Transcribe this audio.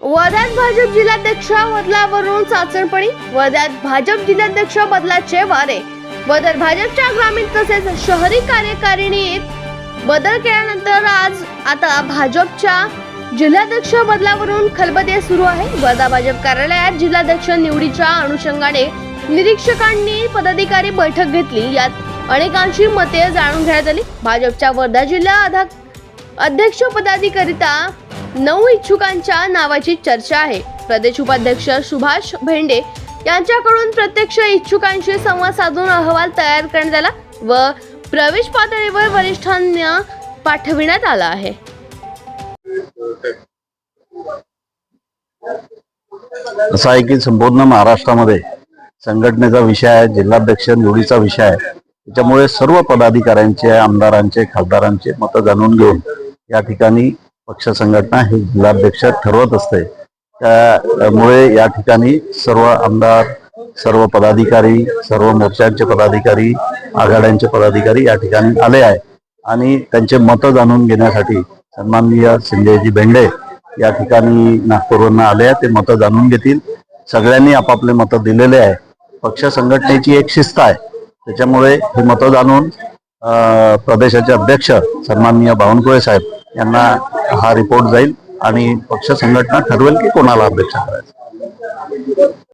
वर्ध्यात भाजप जिल्हाध्यक्ष बदलावरून चाचणपणी. वर्ध्यात भाजप जिल्हाध्यक्ष बदलाचे वारे. वर्ध्यात भाजपच्या ग्रामीण तसेच शहरी कार्यकारिणीत बदल केल्यानंतर आज आता भाजपच्या जिल्हाध्यक्ष बदलावरून खलबदे सुरू आहे. वर्धा भाजप कार्यालयात जिल्हाध्यक्ष निवडीच्या अनुषंगाने निरीक्षकांनी पदाधिकारी बैठक घेतली. यात अनेकांची मते जाणून घेण्यात आली. भाजपच्या वर्धा जिल्हा अध्यक्ष पदाधिकरिता नऊ इच्छुकांच्या नावाची चर्चा आहे. प्रदेश उपाध्यक्ष सुभाष भेंडे यांच्याकडून प्रत्यक्ष इच्छुकांशी संवाद साधून अहवाल तयार करण्यात आला व प्रवेश पातळीवर वरिष्ठांना पाठविण्यात आला आहे. असं आहे की संपूर्ण महाराष्ट्रामध्ये संघटनेचा विषय आहे जिल्हाध्यक्ष निवडीचा विषय आहे. त्याच्यामुळे सर्व पदाधिकाऱ्यांचे आमदारांचे खासदारांचे मतं जाणून घेऊन या ठिकाणी पक्ष संघटना हे जिल्हाध्यक्ष ठरवत असते. त्यामुळे या ठिकाणी सर्व आमदार सर्व पदाधिकारी सर्व मोर्चांचे पदाधिकारी आघाड्यांचे पदाधिकारी या ठिकाणी आले आहे आणि त्यांचे मतं जाणून घेण्यासाठी सन्माननीय संजयजी भेंडे या ठिकाणी नागपूरवरून आले आहे ते मतं जाणून घेतील. सगळ्यांनी आपापले मतं दिलेले आहे पक्ष संघटनेची एक शिस्त आहे. त्याच्यामुळे हे मतं जाणून प्रदेशाचे अध्यक्ष सन्माननीय बावनकुळे साहेब यांना हा रिपोर्ट जाईल आणि पक्ष संघटना ठरवेल की कोणाला अध्यक्ष करायचं.